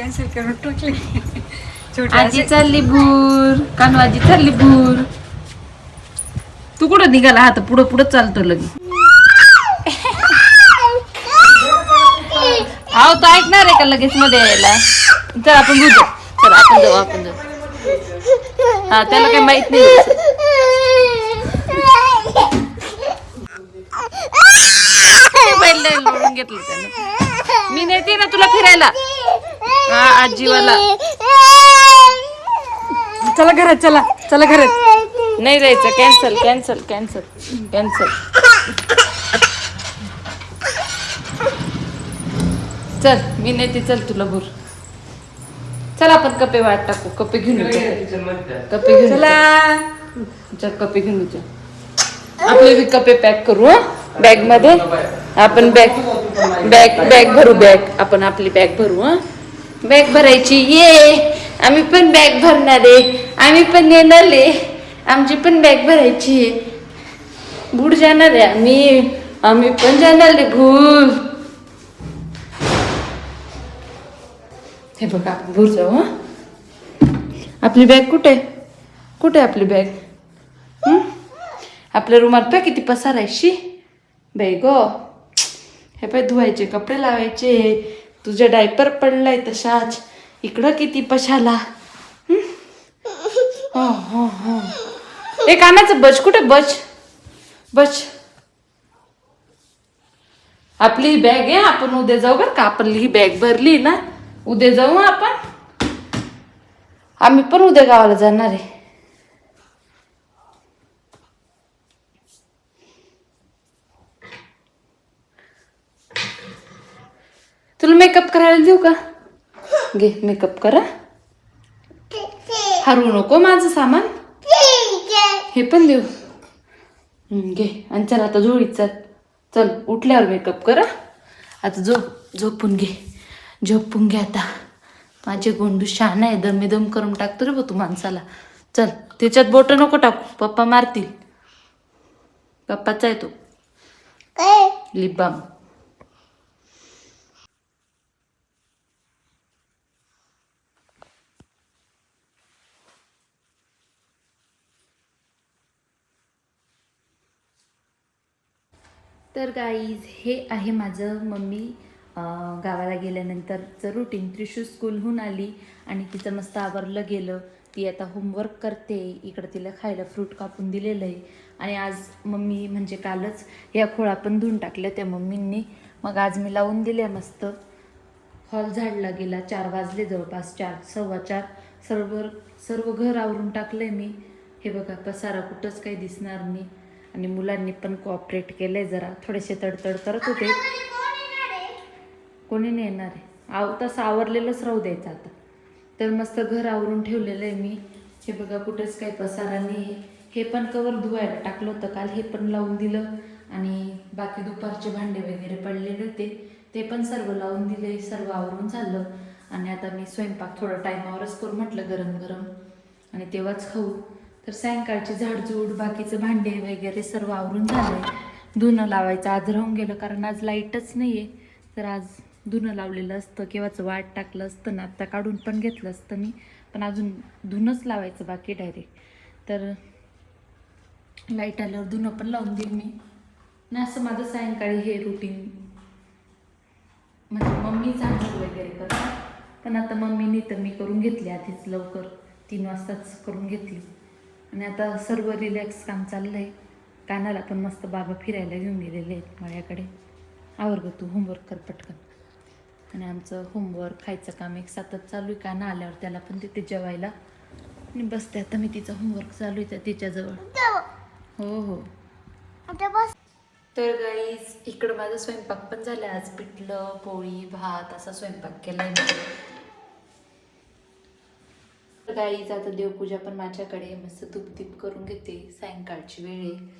Cancel करून टाकले आजी चालली भूर कानू आजी चालली भूर तू कुठं निघाला? हा तर पुढं पुढं चालतो लगे अहो तो ऐकणार आहे का लगेच मध्ये यायला? चल आपण बुजू चल आपण जाऊ आपण जाऊ. हा त्याला काही माहीत नाही. लोळून घेतलं त्यानं. मी नेते ना तुला फिरायला. हा आजीवाला. चला घरात चला चला घरात. नाही जायचं कॅन्सल कॅन्सल कॅन्सल कॅन्सल चल मी नेते चल तुला भूर. चल आपण कपे वाट टाकू कपे घेऊन येऊ. कपे घेऊन चला. कपे घेऊन येऊ. आपले बी कपे पॅक करू बॅगमध्ये. आपण बॅग बॅग बॅग भरू बॅग आपण आपली बॅग भरू हा? बॅग भरायची. ये आम्ही पण बॅग भरणार आहे. आम्ही पण येणार आहे. आमची पण बॅग भरायची आहे. बुड जाणार आहे आम्ही. आम्ही पण जाणार आहे भूल. हे बघा भूर जाऊ हा? आपली बॅग कुठे? कुठे आहे आपली बॅग? आपल्या रुमात पाय किती पसारायची बाई गो. हे पाय धुवायचे कपडे लावायचे. तुझ्या डायपर पडलाय तशाच. इकडं किती पशाला. हं? हो हो हो. ए कानाचं बच कुठे बच बच आपली बॅग आहे आपण उद्या जाऊ बरं का? आपण ही बॅग भरली ना उद्या जाऊ आपण? आम्ही पण उद्या गावाला जाणार आहे तुला मेकअप करायला देऊ का? घे मेकअप करा. हरवू नको माझं सामान. हे पण देऊ. घे. आणि चल आता झोळीत चल. चल उठल्यावर मेकअप करा. आता झोप झोपून घे. झोपून घे आता. माझे गोंडू शान आहे दमे दम करून टाकतो रे तू माणसाला. चल त्याच्यात बोट नको टाकू. पप्पा मारतील. पप्पाचा आहे तो. Lip balm. तर गाईज हे आहे माझं मम्मी गावाला गेल्यानंतरचं रुटीन त्रिशू स्कूलहून आली आणि तिचं मस्त आवरलं गेलं ती आता होमवर्क करते इकडं तिला खायला फ्रूट कापून दिलेलं आहे. आणि आज मम्मी म्हणजे कालच या खोळा पण धुवून टाकल्या त्या मम्मींनी. मग आज मी लावून दिल्या मस्त. हॉल झाडला गेला चार वाजले जवळपास चार सव्वा चार. सर्व सर्व घर आवरून टाकलं आहे मी. हे बघा पसारा कुठंच काही दिसणार नाही. आणि मुलांनी पण कोऑपरेट केलंय जरा. थोडेसे तडतड करत होते. कोणी नाही येणार आहे. आव तसं आवरलेलंच राहू द्यायचं आता. तर मस्त घर आवरून ठेवलेलं आहे मी. हे बघा कुठेच काही पसारा नाही हे पण कवर धुवायला टाकलं होतं काल. हे पण लावून दिलं. आणि बाकी दुपारचे भांडे वगैरे पडलेले होते ते पण सर्व लावून दिले. सर्व आवरून झालं. आणि आता मी स्वयंपाक थोडं टायमावरच करू म्हटलं गरम गरम आणि तेव्हाच खाऊ. तर सायंकाळची झाडझूड बाकीचं भांडे वगैरे सर्व आवरून झालंय. धुणं लावायचं आज राहून गेलं कारण आज लाईटच नाही आहे तर आज धुणं लावलेलं असतं केव्हाचं वाट टाकलं असतं ना आत्ता काढून पण घेतलं असतं मी. पण अजून धुणंच लावायचं बाकी डायरेक्ट तर लाइट आल्यावर धुणं पण लावून देईन मी. नाही असं माझं सायंकाळी हे रुटीन म्हणजे मम्मी झाडझूड वगैरे करतात. पण आता मम्मीने तर मी करून घेतली आधीच लवकर. तीन वाजताच करून घेतली. आणि आता सर्व रिलॅक्स काम चाललं आहे कानाला पण मस्त बाबा फिरायला घेऊन गेलेले आहेत माझ्याकडे आवर ग तू होमवर्क कर पटकन. आणि आमचं होमवर्क खायचं काम एक सतत चालू आहे. काना आल्यावर त्याला पण तिथे जेवायला. आणि बसते आता मी तिचं होमवर्क चालू आहे तिच्याजवळ. हो हो. तर गाईज इकडं माझा स्वयंपाक पण झाला. आज पिठलं पोळी भात असा स्वयंपाक मी. तर गाईज आता देवपूजा पण माझ्याकडे मस्त तूप दीप करून घेते सायंकाळची वेळ आहे.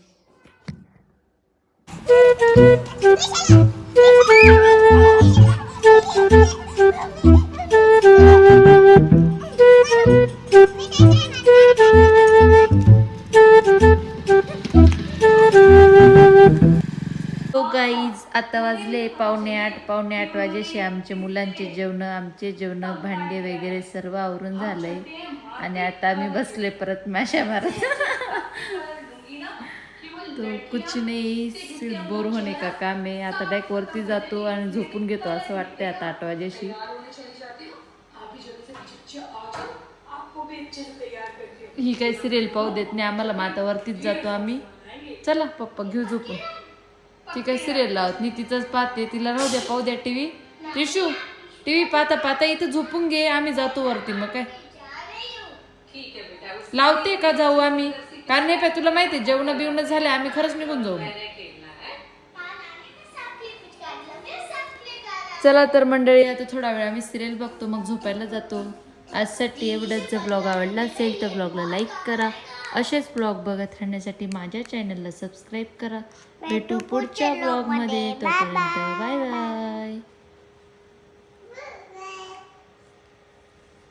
हो, तो गाईज आता वाजले पावणे आठ पावणे आठ वाजेशी. आमचे मुलांचे जेवणं आमचे जेवणं भांडे वगैरे सर्व आवरून झालंय. आणि आता आम्ही बसले परत माशा मारत. तो कुछ नाही बोर होणे का काम आहे. आता डायरेक्ट वरती जातो आणि झोपून घेतो असं वाटतंय आता आठ वाजेशी. ही काही सिरियल पाहू देत नाही. आम्हाला मग आता वरतीच जातो आम्ही. चला पप्पा घेऊ झोपून. ती काही सिरियल लावत नाही तिथंच पाहते. तिला राहू द्या पाहू द्या T V Rishu T V पाहता पाहता इथं झोपून घे आम्ही जातो वरती. मग काय? लावते का जाऊ आम्ही? कारण नाही पाय तुला माहिती जेवण बिवणं झाले आम्ही खरंच निघून जाऊ चला तर मंडळी आता थोडा वेळ आम्ही सिरियल बघतो मग झोपायला जातो. आजसाठी एवढंच. जर ब्लॉग आवडला असेल तर ब्लॉगला लाईक करा. असेच ब्लॉग बघत राहण्यासाठी माझ्या चॅनलला सबस्क्राईब करा. भेटू पुढच्या ब्लॉगमध्ये. तोपर्यंत बाय बाय.